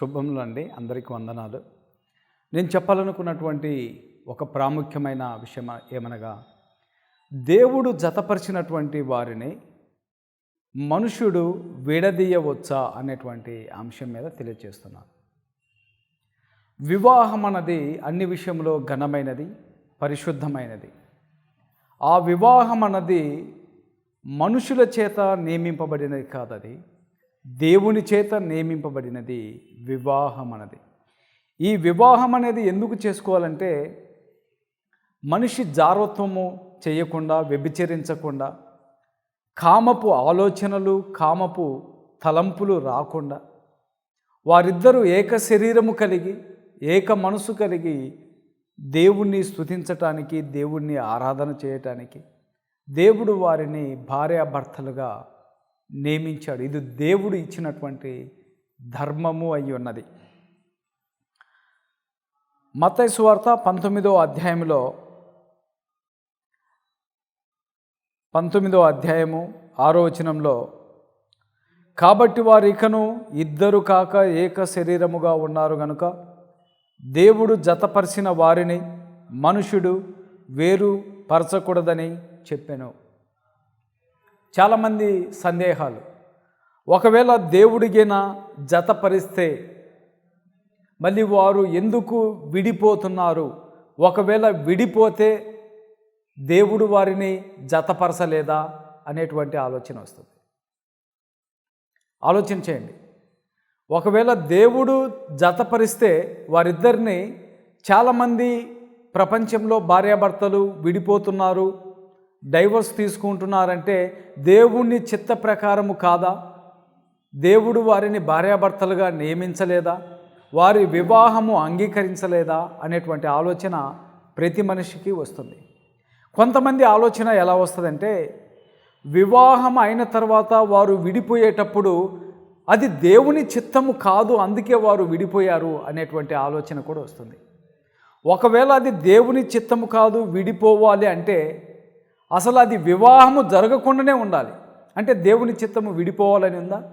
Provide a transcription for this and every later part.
శుభములు అండి అందరికీ వందనాలు. నేను చెప్పాలనుకున్నటువంటి ఒక ప్రాముఖ్యమైన విషయం ఏమనగా దేవుడు జతపరిచినటువంటి వారిని మనుషుడు విడదీయవచ్చా అనేటువంటి అంశం మీద తెలియజేస్తున్నాను వివాహం అన్నది అన్ని విషయంలో ఘనమైనది పరిశుద్ధమైనది. ఆ వివాహం అన్నది మనుషుల చేత నియమింపబడినది కాదది. దేవుని చేత నియమింపబడినది వివాహం అన్నది. ఈ వివాహం అనేది ఎందుకు చేసుకోవాలంటే మనిషి జారత్వము చేయకుండా వ్యభిచరించకుండా కామపు ఆలోచనలు కామపు తలంపులు రాకుండా వారిద్దరూ ఏక శరీరము కలిగి ఏక మనసు కలిగి దేవుణ్ణి స్థుతించటానికి దేవుణ్ణి ఆరాధన చేయటానికి దేవుడు వారిని భార్యాభర్తలుగా నియమించాడు. ఇది దేవుడు ఇచ్చినటువంటి ధర్మము అయి ఉన్నది. మతైసువార్త పంతొమ్మిదో అధ్యాయంలో పంతొమ్మిదో అధ్యాయము ఆరో వచనంలో కాబట్టి వారు ఇకను ఇద్దరు కాక ఏక శరీరముగా ఉన్నారు గనుక దేవుడు జతపరిచిన వారిని మనుషుడు వేరు పరచకూడదని చెప్పాను. చాలామంది సందేహాలు. ఒకవేళ దేవుడిగిన జతపరిస్తే మళ్ళీ వారు ఎందుకు విడిపోతున్నారు? ఒకవేళ విడిపోతే దేవుడు వారిని జతపరచలేదా? అనేటువంటి ఆలోచన వస్తుంది. ఆలోచన చేయండి ఒకవేళ దేవుడు జతపరిస్తే వారిద్దరిని చాలామంది ప్రపంచంలో భార్యాభర్తలు విడిపోతున్నారు డైవర్స్ తీసుకుంటున్నారంటే దేవుణ్ణి చిత్త ప్రకారము కాదా? దేవుడు వారిని భార్యాభర్తలుగా నియమించలేదా? వారి వివాహము అంగీకరించలేదా? అనేటువంటి ఆలోచన ప్రతి మనిషికి వస్తుంది. కొంతమంది ఆలోచన ఎలా వస్తుందంటే వివాహం అయిన తర్వాత వారు విడిపోయేటప్పుడు అది దేవుని చిత్తము కాదు అందుకే వారు విడిపోయారు అనేటువంటి ఆలోచన కూడా వస్తుంది. ఒకవేళ అది దేవుని చిత్తము కాదు విడిపోవాలి అంటే అసలు అది వివాహము జరగకుండానే ఉండాలి. అంటే దేవుని చిత్తము విడిపోవాలని ఉందా?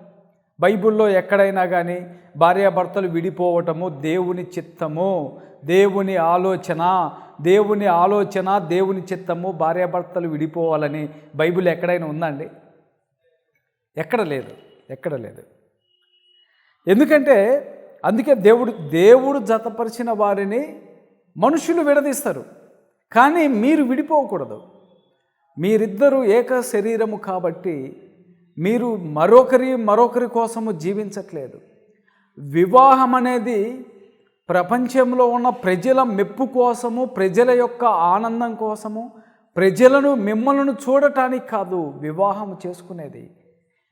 బైబిల్లో ఎక్కడైనా కానీ భార్యాభర్తలు విడిపోవటము దేవుని చిత్తము. దేవుని ఆలోచన దేవుని ఆలోచన దేవుని చిత్తము భార్యాభర్తలు విడిపోవాలని బైబిల్ ఎక్కడైనా ఉందండి ఎక్కడ లేదు ఎక్కడ లేదు. ఎందుకంటే అందుకే దేవుడు దేవుడు జతపరిచిన వారిని మనుషులు విడదీస్తారు. కానీ మీరు విడిపోకూడదు. మీరిద్దరూ ఏక శరీరము కాబట్టి మీరు మరొకరి మరొకరి కోసము జీవించట్లేదు. వివాహం అనేది ప్రపంచంలో ఉన్న ప్రజల మెప్పు కోసము ప్రజల యొక్క ఆనందం కోసము ప్రజలను మిమ్మల్ని చూడటానికి కాదు వివాహం చేసుకునేది.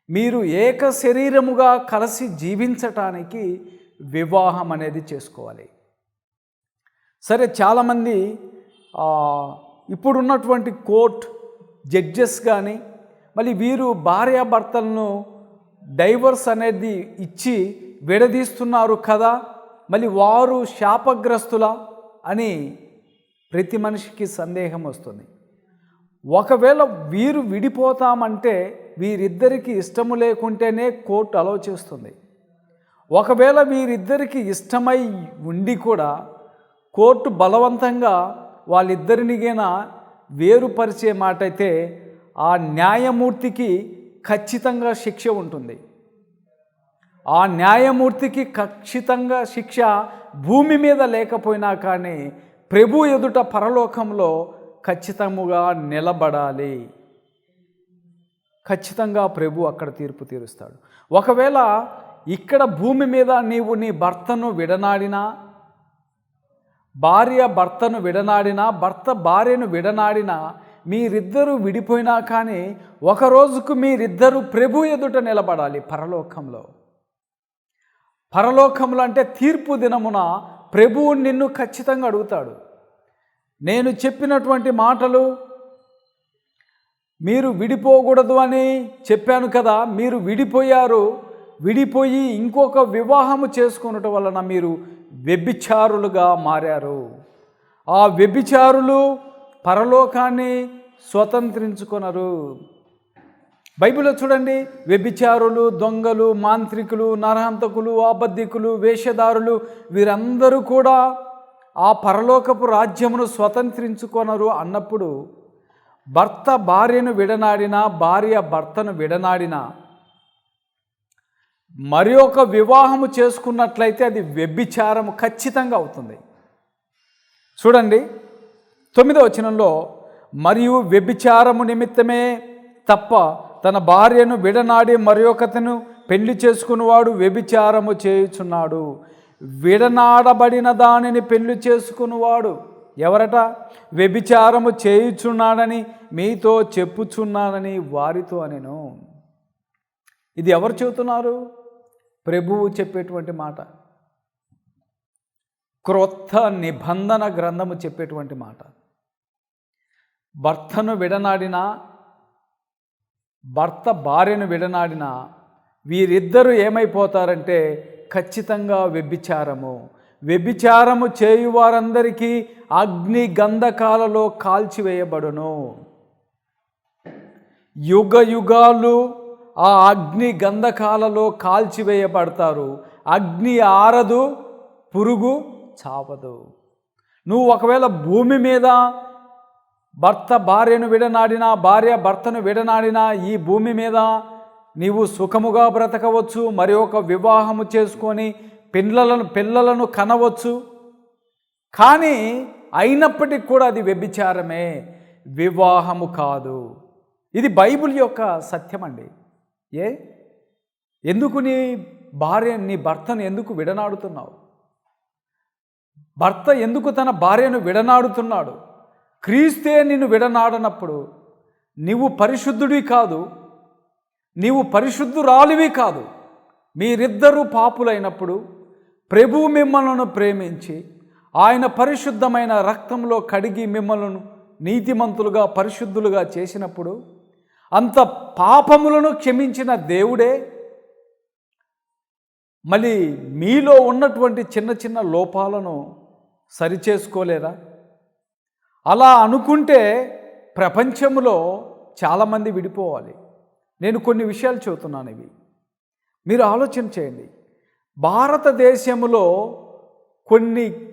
మీరు ఏక శరీరముగా కలిసి జీవించటానికి వివాహం అనేది చేసుకోవాలి. సరే చాలామంది ఇప్పుడున్నటువంటి కోర్ట్ జడ్జెస్ కానీ మళ్ళీ వీరు భార్యాభర్తలను డైవర్స్ అనేది ఇచ్చి విడదీస్తున్నారు కదా మళ్ళీ వారు శాపగ్రస్తుల అని ప్రతి మనిషికి సందేహం వస్తుంది. ఒకవేళ వీరు విడిపోతామంటే వీరిద్దరికి ఇష్టము లేకుంటేనే కోర్టు అలో చేస్తుంది. ఒకవేళ వీరిద్దరికి ఇష్టమై ఉండి కూడా కోర్టు బలవంతంగా వాళ్ళిద్దరినిగైనా వేరుపరిచే మాట అయితే ఆ న్యాయమూర్తికి ఖచ్చితంగా శిక్ష ఉంటుంది. ఆ న్యాయమూర్తికి ఖచ్చితంగా శిక్ష భూమి మీద లేకపోయినా కానీ ప్రభు ఎదుట పరలోకంలో ఖచ్చితముగా నిలబడాలి. ఖచ్చితంగా ప్రభు అక్కడ తీర్పు తీరుస్తాడు. ఒకవేళ ఇక్కడ భూమి మీద నీవు నీ భర్తను విడనాడినా భార్య భర్తను విడనాడినా భర్త భార్యను విడనాడినా మీరిద్దరూ విడిపోయినా కానీ ఒక రోజుకు మీరిద్దరూ ప్రభు ఎదుట నిలబడాలి పరలోకంలో. పరలోకంలో అంటే తీర్పు దినమున ప్రభువు నిన్ను ఖచ్చితంగా అడుగుతాడు. నేను చెప్పినటువంటి మాటలు మీరు విడిపోకూడదు అని చెప్పాను కదా మీరు విడిపోయారు. విడిపోయి ఇంకొక వివాహము చేసుకున్నటం వలన మీరు వ్యభిచారులుగా మారారు. ఆ వ్యభిచారులు పరలోకాన్ని స్వతంత్రించుకొనరు. బైబిల్లో చూడండి వ్యభిచారులు దొంగలు మాంత్రికులు నరహంతకులు ఆబద్ధికులు వేషధారులు వీరందరూ కూడా ఆ పరలోకపు రాజ్యమును స్వతంత్రించుకొనరు అన్నప్పుడు భర్త భార్యను విడనాడినా భార్య భర్తను విడనాడినా మరి ఒక వివాహము చేసుకున్నట్లయితే అది వ్యభిచారము ఖచ్చితంగా అవుతుంది. చూడండి తొమ్మిదో వచనంలో మరియు వ్యభిచారము నిమిత్తమే తప్ప తన భార్యను విడనాడి మరి ఒకతను పెళ్ళి చేసుకున్నవాడు వ్యభిచారము చేయుచున్నాడు. విడనాడబడిన దానిని పెళ్ళి చేసుకునివాడు ఎవరట? వ్యభిచారము చేయుచున్నాడని మీతో చెప్పుచున్నానని వారితో నేను ఇది ఎవరు చెబుతున్నారు? ప్రభువు చెప్పేటువంటి మాట. క్రొత్త నిబంధన గ్రంథము చెప్పేటువంటి మాట. భర్తను విడనాడిన భర్త భార్యను విడనాడిన వీరిద్దరూ ఏమైపోతారంటే ఖచ్చితంగా వ్యభిచారము. వ్యభిచారము చేయువారందరికీ అగ్ని గంధకాలలో కాల్చివేయబడును. యుగ యుగాలు ఆ అగ్ని గంధకాలలో కాల్చివేయబడతారు. అగ్ని ఆరదు పురుగు చావదు. నువ్వు ఒకవేళ భూమి మీద భర్త భార్యను విడనాడినా భార్య భర్తను విడనాడినా ఈ భూమి మీద నీవు సుఖముగా బ్రతకవచ్చు మరి ఒక వివాహము చేసుకొని పిల్లలను పిల్లలను కనవచ్చు. కానీ అయినప్పటికీ కూడా అది వ్యభిచారమే. వివాహము కాదు. ఇది బైబిల్ యొక్క సత్యం అండి ఏ? ఎందుకు నీ భార్య నీ భర్తను ఎందుకు విడనాడుతున్నావు? భర్త ఎందుకు తన భార్యను విడనాడుతున్నాడు? క్రీస్తే నిన్ను విడనాడనప్పుడు నీవు పరిశుద్ధుడివి కాదు నీవు పరిశుద్ధురాలివి కాదు. మీరిద్దరూ పాపులైనప్పుడు ప్రభు మిమ్మలను ప్రేమించి ఆయన పరిశుద్ధమైన రక్తంలో కడిగి మిమ్మలను నీతిమంతులుగా పరిశుద్ధులుగా చేసినప్పుడు అంత పాపములను క్షమించిన దేవుడే. మళ్ళీ మీలో ఉన్నటువంటి చిన్న చిన్న లోపాలను సరిచేసుకోలేరా? అలా అనుకుంటే ప్రపంచంలో చాలామంది విడిపోవాలి. నేను కొన్ని విషయాలు చెబుతున్నాను ఇవి. మీరు ఆలోచన చేయండి. భారతదేశంలో కొన్ని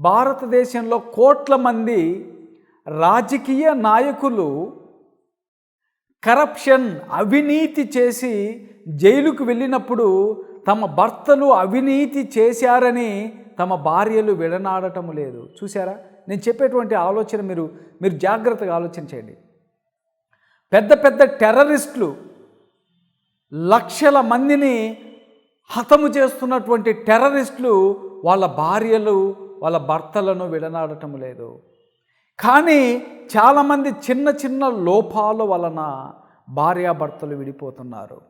భారతదేశంలో కోట్ల మంది రాజకీయ నాయకులు కరప్షన్ అవినీతి చేసి జైలుకు వెళ్ళినప్పుడు తమ భర్తలు అవినీతి చేశారని తమ భార్యలు విడనాడటం లేదు. చూసారా నేను చెప్పేటువంటి ఆలోచన మీరు మీరు జాగ్రత్తగా ఆలోచన చేయండి. పెద్ద పెద్ద టెర్రరిస్టులు లక్షల మందిని హతము చేస్తున్నటువంటి టెర్రరిస్టులు వాళ్ళ భార్యలు వాళ్ళ భర్తలను విడనాడటం లేదు. కానీ చాలామంది చిన్న చిన్న లోపాల వలన భార్యాభర్తలు విడిపోతున్నారు.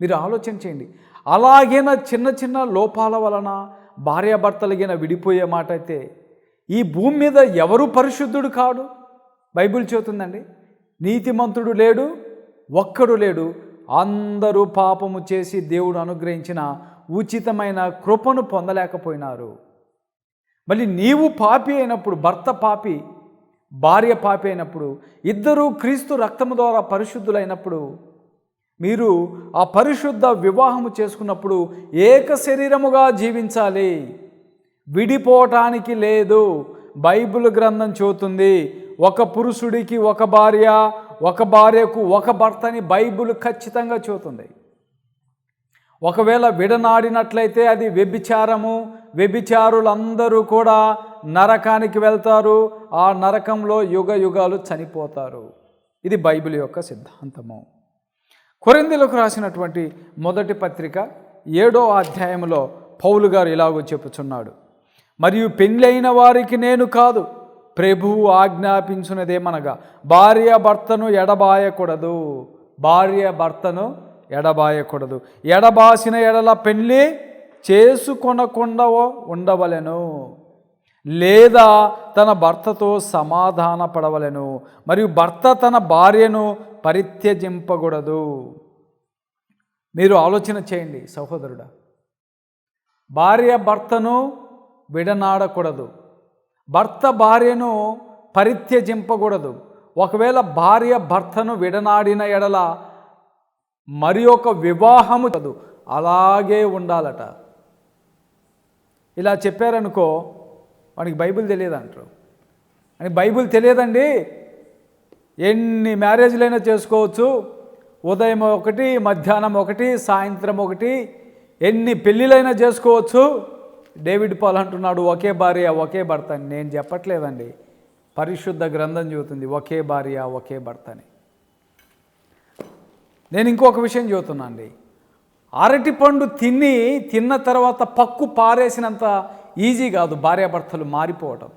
మీరు ఆలోచన చేయండి. అలాగైనా చిన్న చిన్న లోపాల వలన భార్యాభర్తలగిన విడిపోయే మాట అయితే ఈ భూమి మీద ఎవరు పరిశుద్ధుడు కాడు? బైబిల్ చెబుతుందండి. నీతిమంతుడు లేడు ఒక్కడు లేడు. అందరూ పాపము చేసి దేవుడు అనుగ్రహించిన ఉచితమైన కృపను పొందలేకపోయినారు. మళ్ళీ నీవు పాపి అయినప్పుడు భర్త పాపి భార్య పాపి అయినప్పుడు ఇద్దరూ క్రీస్తు రక్తము ద్వారా పరిశుద్ధులైనప్పుడు మీరు ఆ పరిశుద్ధ వివాహము చేసుకున్నప్పుడు ఏక శరీరముగా జీవించాలి. విడిపోవటానికి లేదు. బైబిల్ గ్రంథం చెబుతుంది ఒక పురుషుడికి ఒక భార్య ఒక భార్యకు ఒక భర్తని బైబిల్ ఖచ్చితంగా చెబుతుంది. ఒకవేళ విడనాడినట్లయితే అది వ్యభిచారము వ్యభిచారులందరూ కూడా నరకానికి వెళ్తారు. ఆ నరకంలో యుగ యుగాలు చనిపోతారు. ఇది బైబిల్ యొక్క సిద్ధాంతము. కొరిందులకు రాసినటువంటి మొదటి పత్రిక ఏడో అధ్యాయంలో పౌలు గారు ఇలాగో చెప్పుచున్నాడు. మరియు పెళ్ళైన వారికి నేను కాదు ప్రభువు ఆజ్ఞాపించినదేమనగా భార్య భర్తను ఎడబాయకూడదు. భార్య భర్తను ఎడబాయకూడదు. ఎడబాసిన ఎడల పెళ్ళి చేసుకొనకుండా ఉండవలెను. లేదా తన భర్తతో సమాధాన పడవలెను మరియు భర్త తన భార్యను పరిత్యజింపకూడదు. మీరు ఆలోచన చేయండి సహోదరుడా. భార్య భర్తను విడనాడకూడదు. భర్త భార్యను పరిత్యజింపకూడదు. ఒకవేళ భార్య భర్తను విడనాడిన ఎడల మరి ఒక వివాహము అలాగే ఉండాలట. ఇలా చెప్పారనుకో వానికి బైబిల్ తెలియదు అంటారు అని బైబిల్ తెలియదండి. ఎన్ని మ్యారేజ్లైనా చేసుకోవచ్చు. ఉదయం ఒకటి మధ్యాహ్నం ఒకటి సాయంత్రం ఒకటి ఎన్ని పెళ్ళిళ్ళైనా చేసుకోవచ్చు. డేవిడ్ పాల్ అంటున్నాడు ఒకే భార్య ఒకే భర్త అని. నేను చెప్పట్లేదండి. పరిశుద్ధ గ్రంథం చెబుతుంది ఒకే భార్య ఒకే భర్త అని. నేను ఇంకొక విషయం చెబుతున్నా అండి అరటి పండు తిని తిన్న తర్వాత పక్కు పారేసినంత ఈజీ కాదు భార్యాభర్తలు మారిపోవటం.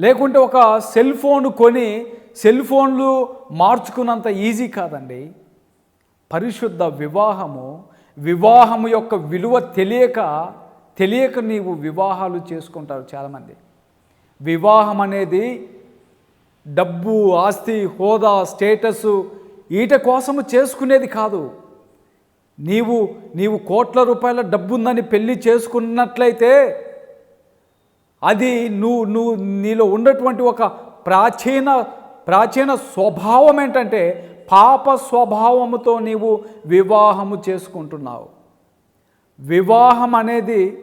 లేకుంటే ఒక సెల్ ఫోన్ కొని సెల్ ఫోన్లు మార్చుకున్నంత ఈజీ కాదండి. పరిశుద్ధ వివాహము వివాహము యొక్క విలువ తెలియక తెలియక నీవు వివాహాలు చేసుకుంటారు చాలామంది. వివాహం అనేది డబ్బు ఆస్తి హోదా స్టేటస్ ఈట కోసము చేసుకునేది కాదు. నీవు నీవు కోట్ల రూపాయల డబ్బుందని పెళ్ళి పెళ్ళి చేసుకున్నట్లయితే అది నువ్వు నువ్వు నీలో ఉన్నటువంటి ఒక ప్రాచీన ప్రాచీన స్వభావం ఏంటంటే పాప స్వభావముతో నీవు వివాహము చేసుకుంటున్నావు. వివాహం అనేది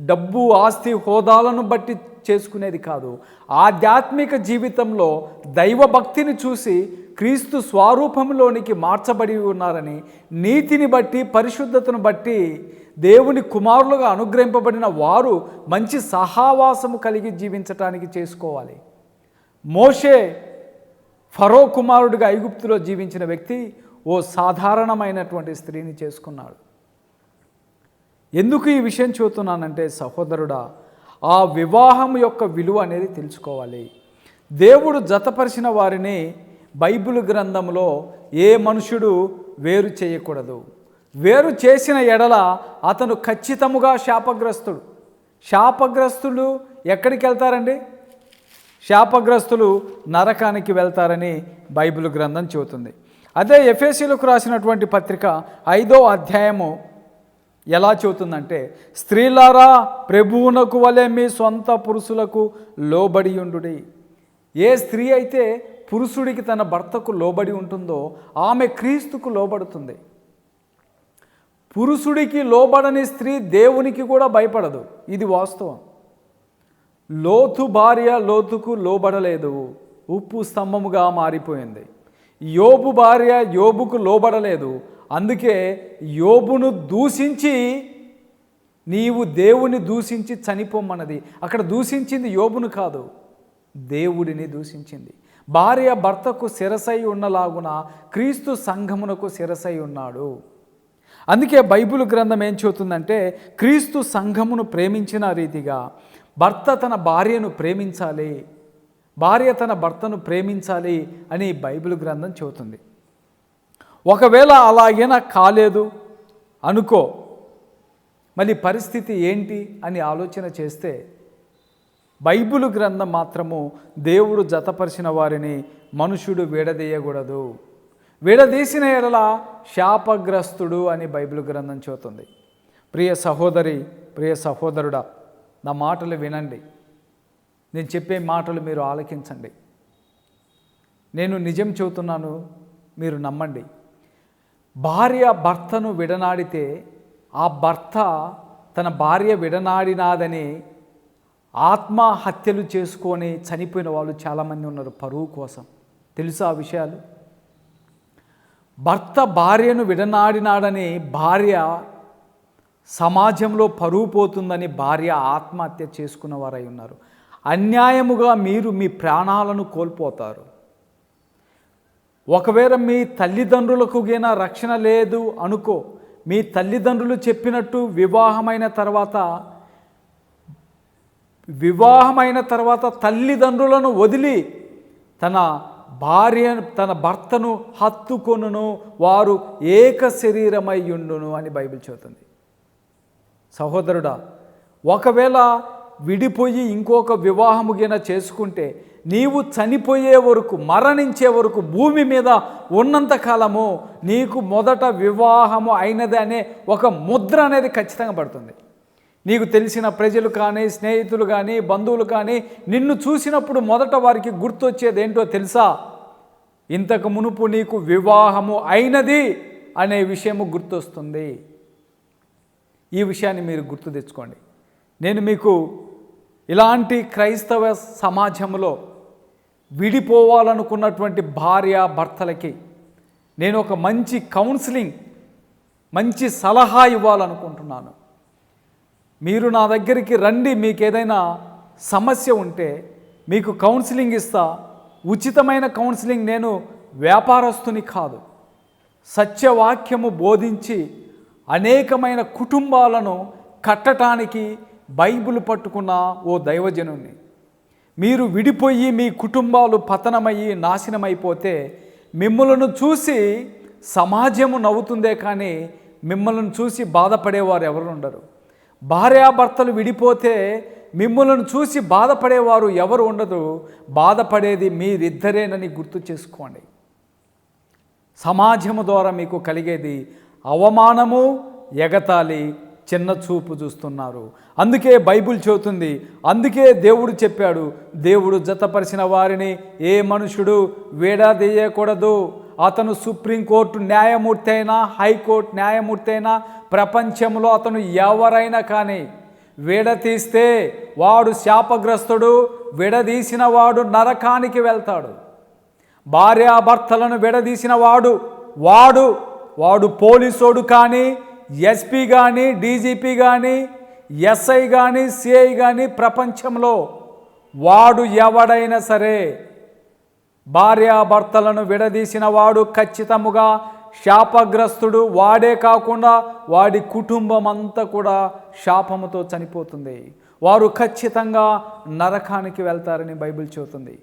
డబ్బు ఆస్తి హోదాలను బట్టి చేసుకునేది కాదు. ఆధ్యాత్మిక జీవితంలో దైవభక్తిని చూసి క్రీస్తు స్వరూపంలోనికి మార్చబడి ఉన్నారని నీతిని బట్టి పరిశుద్ధతను బట్టి దేవుని కుమారులుగా అనుగ్రహింపబడిన వారు మంచి సహావాసము కలిగి జీవించటానికి చేసుకోవాలి. మోషే ఫరో కుమారుడిగా ఐగుప్తులో జీవించిన వ్యక్తి ఓ సాధారణమైనటువంటి స్త్రీని చేసుకున్నాడు. ఎందుకు ఈ విషయం చూస్తున్నానంటే సహోదరుడా ఆ వివాహం యొక్క విలువ అనేది తెలుసుకోవాలి. దేవుడు జతపరిచిన వారిని బైబిల్ గ్రంథంలో ఏ మనుషుడు వేరు చేయకూడదు. వేరు చేసిన ఎడల అతను ఖచ్చితముగా శాపగ్రస్తుడు. శాపగ్రస్తులు ఎక్కడికి వెళ్తారండి? శాపగ్రస్తులు నరకానికి వెళ్తారని బైబిల్ గ్రంథం చెబుతుంది. అదే ఎఫ్ఎస్సీలకు రాసినటువంటి పత్రిక ఐదో అధ్యాయము ఎలా చెబుతుందంటే స్త్రీలారా ప్రభువునకు వలె మీ సొంత పురుషులకు లోబడి ఉండుడి. ఏ స్త్రీ అయితే పురుషుడికి తన భర్తకు లోబడి ఉంటుందో ఆమె క్రీస్తుకు లోబడుతుంది. పురుషుడికి లోబడని స్త్రీ దేవునికి కూడా భయపడదు. ఇది వాస్తవం. లోతు భార్య లోతుకు లోబడలేదు. ఉప్పు స్తంభముగా మారిపోయింది. యోబు భార్య యోబుకు లోబడలేదు. అందుకే యోబును దూషించి నీవు దేవుని దూషించి చనిపోమ్మన్నది అక్కడ దూషించింది యోబును కాదు దేవుడిని దూషించింది. భార్య భర్తకు శిరసై ఉన్నలాగున క్రీస్తు సంఘమునకు శిరసై ఉన్నాడు. అందుకే బైబిల్ గ్రంథం ఏం చెబుతుందంటే క్రీస్తు సంఘమును ప్రేమించిన రీతిగా భర్త తన భార్యను ప్రేమించాలి భార్య తన భర్తను ప్రేమించాలి అని బైబిల్ గ్రంథం చెబుతుంది. ఒకవేళ అలాగైనా కాలేదు అనుకో మళ్ళీ పరిస్థితి ఏంటి అని ఆలోచన చేస్తే బైబిల్ గ్రంథం మాత్రము దేవుడు జతపరిచిన వారిని మనుషుడు విడదీయకూడదు. విడదీసిన ఎడల శాపగ్రస్తుడు అని బైబిల్ గ్రంథం చెబుతుంది. ప్రియ సహోదరి ప్రియ సహోదరుడా నా మాటలు వినండి. నేను చెప్పే మాటలు మీరు ఆలకించండి. నేను నిజం చెబుతున్నాను మీరు నమ్మండి. భార్య భర్తను విడనాడితే ఆ భర్త తన భార్య విడనాడినాదని ఆత్మహత్యలు చేసుకొని చనిపోయిన వాళ్ళు చాలామంది ఉన్నారు పరువు కోసం. తెలుసా ఆ విషయాలు? భర్త భార్యను విడనాడినాడని భార్య సమాజంలో పరువు పోతుందని భార్య ఆత్మహత్య చేసుకున్న వారై ఉన్నారు. అన్యాయముగా మీరు మీ ప్రాణాలను కోల్పోతారు. ఒకవేళ మీ తల్లిదండ్రులకు గిన రక్షణ లేదు అనుకో మీ తల్లిదండ్రులు చెప్పినట్టు వివాహమైన తర్వాత వివాహమైన తర్వాత తల్లిదండ్రులను వదిలి తన భార్య తన భర్తను హత్తుకొనును. వారు ఏక శరీరమయ్యుండును అని బైబిల్ చెబుతుంది. సహోదరుడా ఒకవేళ విడిపోయి ఇంకొక వివాహముగిన చేసుకుంటే నీవు చనిపోయే వరకు మరణించే వరకు భూమి మీద ఉన్నంత కాలము నీకు మొదట వివాహము అయినది అనే ఒక ముద్ర అనేది ఖచ్చితంగా పడుతుంది. నీకు తెలిసిన ప్రజలు కానీ స్నేహితులు కానీ బంధువులు కానీ నిన్ను చూసినప్పుడు మొదట వారికి గుర్తొచ్చేది ఏంటో తెలుసా? ఇంతకు మునుపు నీకు వివాహము అయినది అనే విషయము గుర్తొస్తుంది. ఈ విషయాన్ని మీరు గుర్తు తెచ్చుకోండి. నేను మీకు ఇలాంటి క్రైస్తవ సమాజంలో విడిపోవాలనుకున్నటువంటి భార్య భర్తలకి నేను ఒక మంచి కౌన్సిలింగ్ మంచి సలహా ఇవ్వాలనుకుంటున్నాను. మీరు నా దగ్గరికి రండి మీకు ఏదైనా సమస్య ఉంటే మీకు కౌన్సిలింగ్ ఇస్తా. ఉచితమైన కౌన్సిలింగ్ నేను వ్యాపారస్తుని కాదు. సత్యవాక్యము బోధించి అనేకమైన కుటుంబాలను కట్టటానికి బైబిల్ పట్టుకున్న ఓ దైవజనుణ్ణి. మీరు విడిపోయి మీ కుటుంబాలు పతనమయ్యి నాశనమైపోతే మిమ్మలను చూసి సమాజము నవ్వుతుందే కానీ మిమ్మల్ని చూసి బాధపడేవారు ఎవరు ఉండరు భార్యాభర్తలు విడిపోతే మిమ్మలను చూసి బాధపడేవారు ఎవరు ఉండదు. బాధపడేది మీరిద్దరేనని గుర్తు చేసుకోండి. సమాజము ద్వారా మీకు కలిగేది అవమానము ఎగతాళి చిన్న చూపు చూస్తున్నారు. అందుకే బైబిల్ చెబుతుంది అందుకే దేవుడు చెప్పాడు దేవుడు జతపరిచిన వారిని ఏ మనుషుడు వేడాదీయకూడదు అతను సుప్రీంకోర్టు న్యాయమూర్తి అయినా హైకోర్టు న్యాయమూర్తి అయినా ప్రపంచంలో అతను ఎవరైనా కానీ విడతీస్తే వాడు శాపగ్రస్తుడు విడదీసిన వాడు నరకానికి వెళ్తాడు. భార్యాభర్తలను విడదీసిన వాడు వాడు వాడు పోలీసోడు కానీ ఎస్పీ కానీ డీజీపీ కానీ ఎస్ఐ కానీ సిఐ కానీ ప్రపంచంలో వాడు ఎవడైనా సరే భార్యాభర్తలను విడదీసిన వాడు ఖచ్చితముగా శాపగ్రస్తుడు వాడే కాకుండా వాడి కుటుంబం అంతా కూడా శాపముతో చనిపోతుంది. వారు ఖచ్చితంగా నరకానికి వెళ్తారని బైబిల్ చెబుతుంది.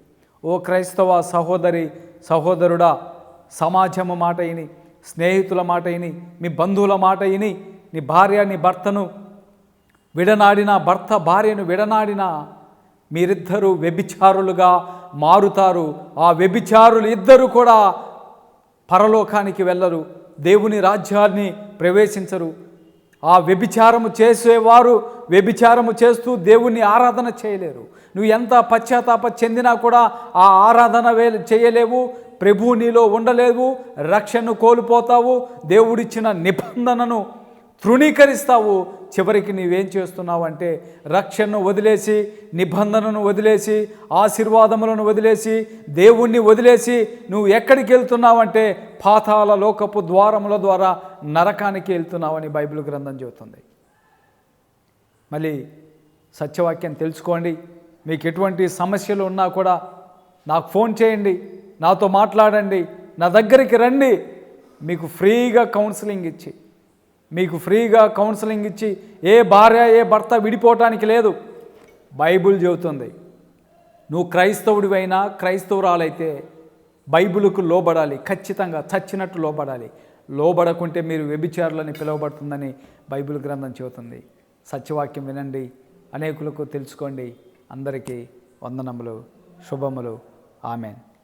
ఓ క్రైస్తవ సహోదరి సహోదరుడా సమాజము మాట ఇని స్నేహితుల మాట ఇని మీ బంధువుల మాట ఇని నీ భార్య నీ భర్తను విడనాడిన భర్త భార్యను విడనాడిన మీరిద్దరూ వ్యభిచారులుగా మారుతారు. ఆ వ్యభిచారులు ఇద్దరు కూడా పరలోకానికి వెళ్ళరు. దేవుని రాజ్యాన్ని ప్రవేశించరు. ఆ వ్యభిచారము చేసేవారు వ్యభిచారము చేస్తూ దేవుణ్ణి ఆరాధన చేయలేరు. నువ్వు ఎంత పశ్చాత్తాప చెందినా కూడా ఆ ఆరాధన వే చేయలేవు. ప్రభు నీలో ఉండలేవు. రక్షణను కోల్పోతావు. దేవుడిచ్చిన నిబంధనను తృణీకరిస్తావు. చివరికి నీవేం చేస్తున్నావు అంటే రక్షణను వదిలేసి నిబంధనను వదిలేసి ఆశీర్వాదములను వదిలేసి దేవుణ్ణి వదిలేసి నువ్వు ఎక్కడికి వెళ్తున్నావంటే పాతాల లోకపు ద్వారముల ద్వారా నరకానికి వెళ్తున్నావని బైబిల్ గ్రంథం చెబుతుంది. మళ్ళీ సత్యవాక్యం తెలుసుకోండి. మీకు ఎటువంటి సమస్యలు ఉన్నా కూడా నాకు ఫోన్ చేయండి నాతో మాట్లాడండి నా దగ్గరికి రండి. మీకు ఫ్రీగా కౌన్సిలింగ్ ఇచ్చి మీకు ఫ్రీగా కౌన్సిలింగ్ ఇచ్చి ఏ భార్య ఏ భర్త విడిపోవటానికి లేదు. బైబిల్ చెబుతుంది. నువ్వు క్రైస్తవుడివైనా క్రైస్తవురాలైతే బైబిల్కు లోబడాలి. ఖచ్చితంగా చచ్చినట్టు లోబడాలి. లోబడకుంటే మీరు వ్యభిచారులని పిలువబడుతుందని బైబిల్ గ్రంథం చెబుతుంది. సత్యవాక్యం వినండి. అనేకులకు తెలుసుకోండి. అందరికీ వందనములు శుభములు. ఆమెన్.